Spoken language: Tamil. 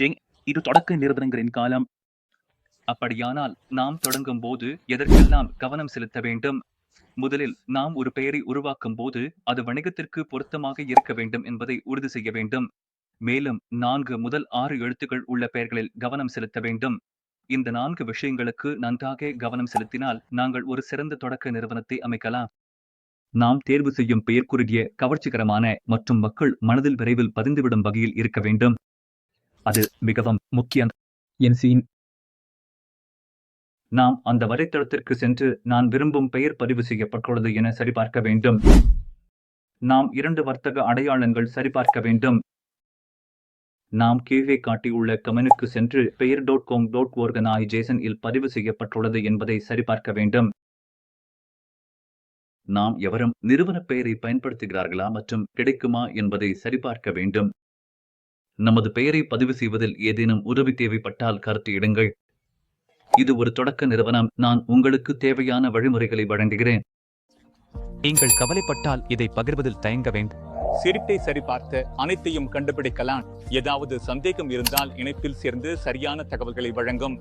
ஜெங் இது தொடக்க நிறுவனங்களின் காலம். அப்படியானால் நாம் தொடங்கும் போது எதற்கெல்லாம் கவனம் செலுத்த வேண்டும்? முதலில் நாம் ஒரு பெயரை உருவாக்கும் போது அது வணிகத்திற்கு பொருத்தமாக இருக்க வேண்டும் என்பதை உறுதி செய்ய வேண்டும். மேலும் நான்கு முதல் ஆறு எழுத்துக்கள் உள்ள பெயர்களில் கவனம் செலுத்த வேண்டும். இந்த நான்கு விஷயங்களுக்கு நன்றாக கவனம் செலுத்தினால் நாங்கள் ஒரு சிறந்த தொடக்க நிறுவனத்தை அமைக்கலாம். நாம் தேர்வு செய்யும் பெயர் குறுகிய கவர்ச்சிகரமான மற்றும் மக்கள் மனதில் விரைவில் பதிந்துவிடும் வகையில் இருக்க வேண்டும். அது மிகவும் முக்கியம். என் சீன். நாம் அந்த வரைத்தளத்திற்கு சென்று நான் விரும்பும் பெயர் பதிவு செய்யப்பட்டுள்ளது என சரிபார்க்க வேண்டும். நாம் இரண்டு வர்த்தக அடையாளங்கள் சரிபார்க்க வேண்டும். நாம் கீழே காட்டியுள்ள கமெனுக்கு சென்று பெயர் டாட் காம் டாட் ஆர்கனைசேஷன் இல் பதிவு செய்யப்பட்டுள்ளது என்பதை சரிபார்க்க வேண்டும். நாம் எவரும் நிறுவன பெயரை பயன்படுத்துகிறார்களா மற்றும் கிடைக்குமா என்பதை சரிபார்க்க வேண்டும். நமது பெயரை பதிவு செய்வதில் ஏதேனும் உதவி தேவைப்பட்டால் கருத்து இடுங்கள். இது ஒரு தொடக்க நிறுவனம். நான் உங்களுக்கு தேவையான வழிமுறைகளை வழங்குகிறேன். நீங்கள் கவலைப்பட்டால் இதை பகிர்வதில் தயங்க வேண்டாம் சிரிப்பை சரிபார்த்து அனைத்தையும் கண்டுபிடிக்கலாம். ஏதாவது சந்தேகம் இருந்தால் இணைப்பில் சேர்ந்து சரியான தகவல்களை வழங்கும்.